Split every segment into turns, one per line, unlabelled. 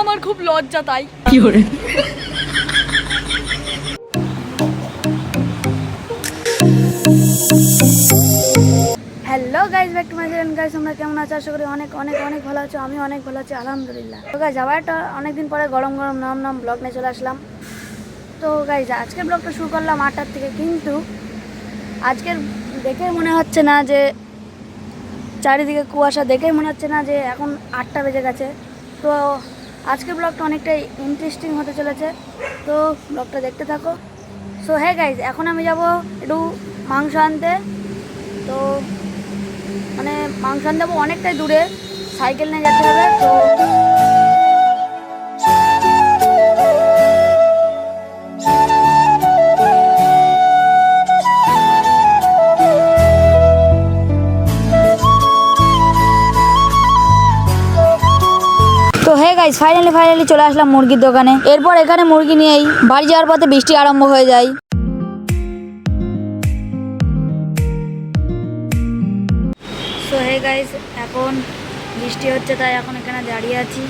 আমার খুব লজ্জা তাই। Hello guys back to my channel guys তোমরা কেমন আছো? আশা করি অনেক অনেক অনেক ভালো আছো আমি অনেক ভালো আছি আলহামদুলিল্লাহ। তো গাইজ আবার একটা অনেকদিন পরে গরম গরম নাম নাম ব্লগ নিয়ে চলে আসলাম। তো গাইজ আজকের ব্লগটা শুরু করলাম আটটার থেকে কিন্তু আজকের দেখে মনে হচ্ছে না যে চারিদিকে কুয়াশা দেখেই মনে হচ্ছে না যে এখন আটটা বেজে গেছে। তো আজকের ব্লগটা অনেকটা ইন্টারেস্টিং হতে চলেছে। তো ব্লগটা দেখতে থাকো। সো হ্যাঁ গাইজ এখন আমি যাব একটু মাংস আনতে। তো মানে মাংস আনতে অনেকটাই দূরে। সাইকেল নিয়ে যেতে হবে। তো গাইজ ফাইনালি ফাইনালি চলে আসলাম মুরগির দোকানে। এরপর এখানে মুরগি নিয়েই বাড়ি যাওয়ার পথে বৃষ্টি আরম্ভ হয়ে যায়। সো হে গাইজ এখন বৃষ্টি হচ্ছে, তাই এখন এখানে দাঁড়িয়ে আছি।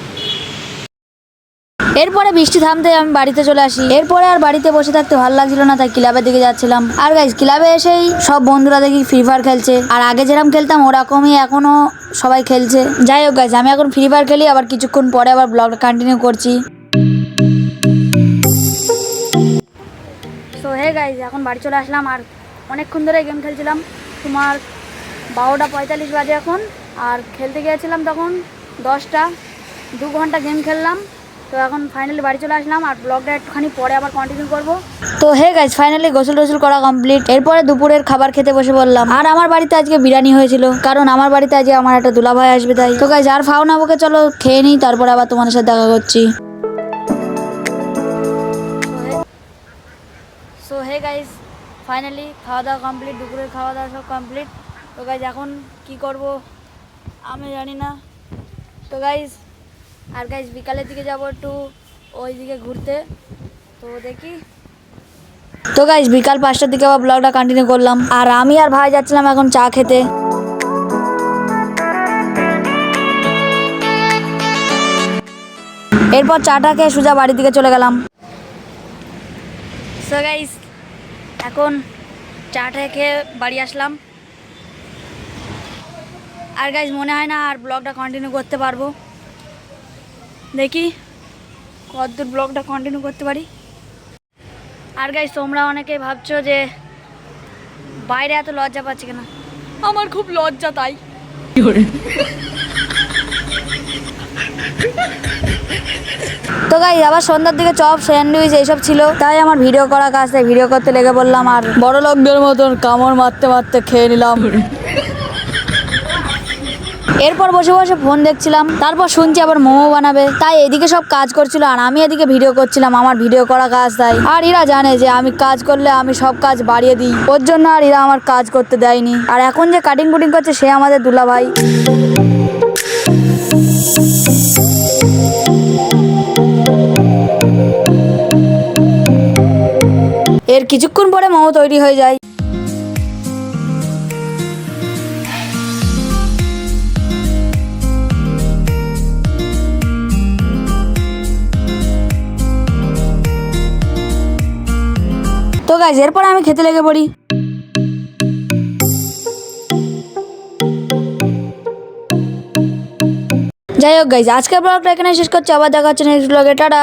এরপরে বৃষ্টি থামতে আমি বাড়িতে চলে আসি। এরপরে আর বাড়িতে বসে থাকতে ভালো লাগছিল না, তাই ক্লাবের দিকে যাচ্ছিলাম। আর গাইজ ক্লাবে এসেই সব বন্ধুরা দেখি ফ্রি ফায়ার খেলছে। আর আগে যেরকম খেলতাম, ওরকমই এখনও সবাই খেলছে। যাই হোক গাইজ আমি এখন ফ্রি ফায়ার খেলি, আবার কিছুক্ষণ পরে আবার ব্লগটা কন্টিনিউ করছি। তো হে গাইজ এখন বাড়ি চলে আসলাম, আর অনেকক্ষণ ধরে গেম খেলছিলাম। তোমার বারোটা পঁয়তাল্লিশ বাজে এখন, আর খেলতে গিয়েছিলাম তখন দশটা। দু ঘণ্টা গেম খেললাম। তো এখন ফাইনালি বাড়ি চলে আসলাম আর ব্লগটা একটুখানি পরে আবার কন্টিনিউ করব। তো হে গাইজ ফাইনালি গোসল টোসল করা কমপ্লিট এরপরে দুপুরের খাবার খেতে বসে বললাম আর আমার বাড়িতে আজকে বিরিয়ানি হয়েছিল কারণ আমার বাড়িতে আজকে আমার একটা দুলাভাই আসবে তাই। তো গাইজ আর ফাও না বকে চলো খেয়ে নিই তারপরে আবার তোমাদের সাথে দেখা করছি। সো হে গাইজ ফাইনালি খাওয়া দাওয়া কমপ্লিট দুপুরের খাওয়া দাওয়া সব কমপ্লিট তো গাইজ এখন কি করব? আমি জানি না। তো গাইজ আর গাইজ বিকালের দিকে যাব একটু ওই দিকে ঘুরতে। তো দেখি। তো গাইজ বিকাল পাঁচটার দিকে আবার ব্লগটা কন্টিনিউ করলাম। আর আমি আর ভাই যাচ্ছিলাম এখন চা খেতে। এরপর চাটা খেয়ে সোজা বাড়ির দিকে চলে গেলাম। সো গাইস এখন চাটা খেয়ে বাড়ি আসলাম। আর গাইজ মনে হয় না আর ব্লগটা কন্টিনিউ করতে পারব। দেখি কতদূর ব্লগটা কন্টিনিউ করতে পারি। আর গাইজ তোমরা অনেকে ভাবছ যে বাইরে এত লজ্জা পাচ্ছে কেন? আমার খুব লজ্জা তাই। তো গাই আবার সন্ধ্যার দিকে চপ, স্যান্ডউইচ এইসব ছিল। তাই আমার ভিডিও করা কাজ ভিডিও করতে লেগে বললাম আর বড় লোকদের মতন কামড় মারতে মারতে খেয়ে নিলাম। এরপর বসে বসে ফোন দেখছিলাম, তারপর শুনছি আবার মোমো বানাবে। তাই এদিকে সব কাজ করছিল আর আমি এদিকে ভিডিও করছিলাম, আমার ভিডিও করা কাজ তাই। আর এরা জানে যে আমি কাজ করলে আমি সব কাজ বাড়িয়ে দিই। ওর জন্য আর এরা আমার কাজ করতে দেয়নি। আর এখন যে কাটিং কুটিং করছে সে আমাদের দুলা ভাই এর কিছুক্ষণ পরে মোমো তৈরি হয়ে যায়। গাইজ এরপর আমি খেতে লেগে পড়ি। যাই হোক গাইজ আজকের ব্লগটা এখানে শেষ করছি। আবার দেখা হচ্ছে নেক্সট ব্লগে টাটা।